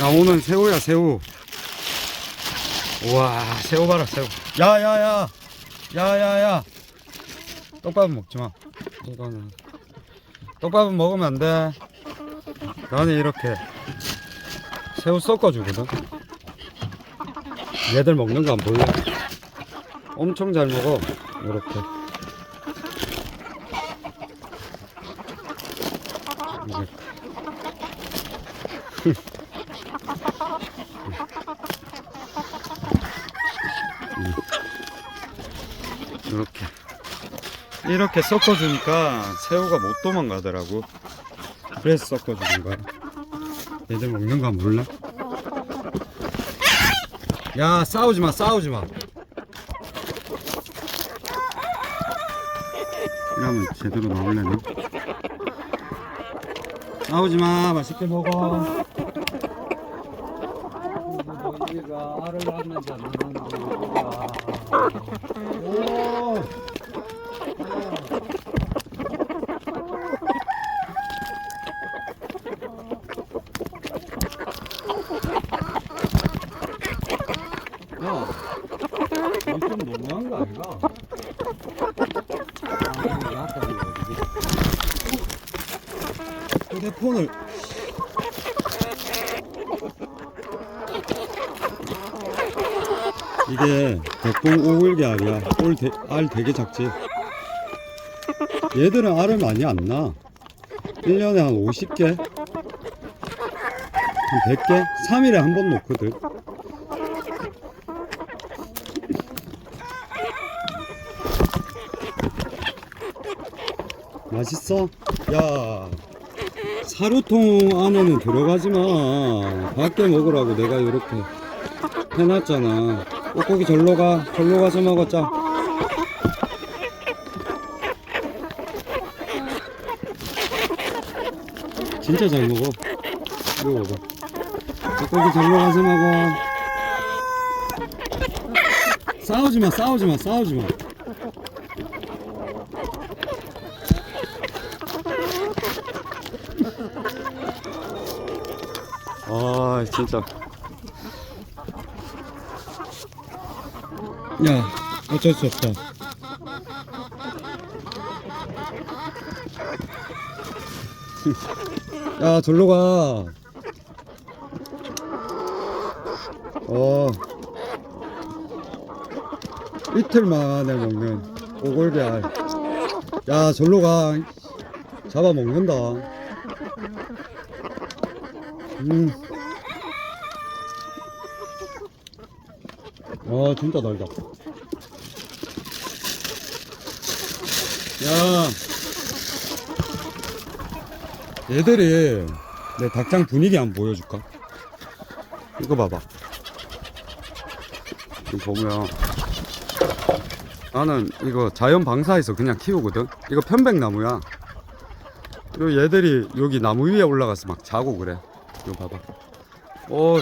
나오는 새우야 새우. 우와 새우 봐라 새우. 야야야. 야야야. 떡밥은 먹지마. 이거는. 떡밥은 먹으면 안돼. 나는 이렇게 새우 섞어주거든. 얘들 먹는 거안 볼래? 엄청 잘 먹어 이렇게. 이제 이렇게. 이렇게 섞어주니까 새우가 못 도망가더라고. 그래서 섞어주는 거야. 얘들 먹는 거안 몰라? 야 싸우지 마 싸우지 마. 이러면 제대로 나올래나? 싸우지 마 맛있게 먹어 너희가 알을 낳는지 몰라 오 야, 이거 좀 너무한 거 아닌가? 아. 휴대폰을 이게 백봉 오골개 알이야. 올 대, 알 되게 작지. 얘들은 알을 많이 안 낳아. 1년에 한 50개? 한 100개? 3일에 한 번 놓거든. 맛있어? 야, 사료통 안에는 들어가지 마. 밖에 먹으라고 내가 이렇게 해놨잖아. 꼬꼬기 절로 가. 절로 가서 먹었자. 진짜 잘 먹어. 이거 봐봐. 꼬꼬기 절로 가서 먹어. 싸우지 마, 싸우지 마, 싸우지 마. 아 진짜 야 어쩔 수 없다. 야 절로 가. 어. 이틀 만에 먹는 오골배알. 야 절로 가. 잡아 먹는다. 음. 아 진짜 달다. 야, 얘들이 내 닭장 분위기 한번 보여줄까? 이거 봐봐. 이거 보면 나는 이거 자연 방사에서 그냥 키우거든. 이거 편백나무야. 요 얘들이 여기 나무 위에 올라가서 막 자고 그래. 이거 봐봐. 오,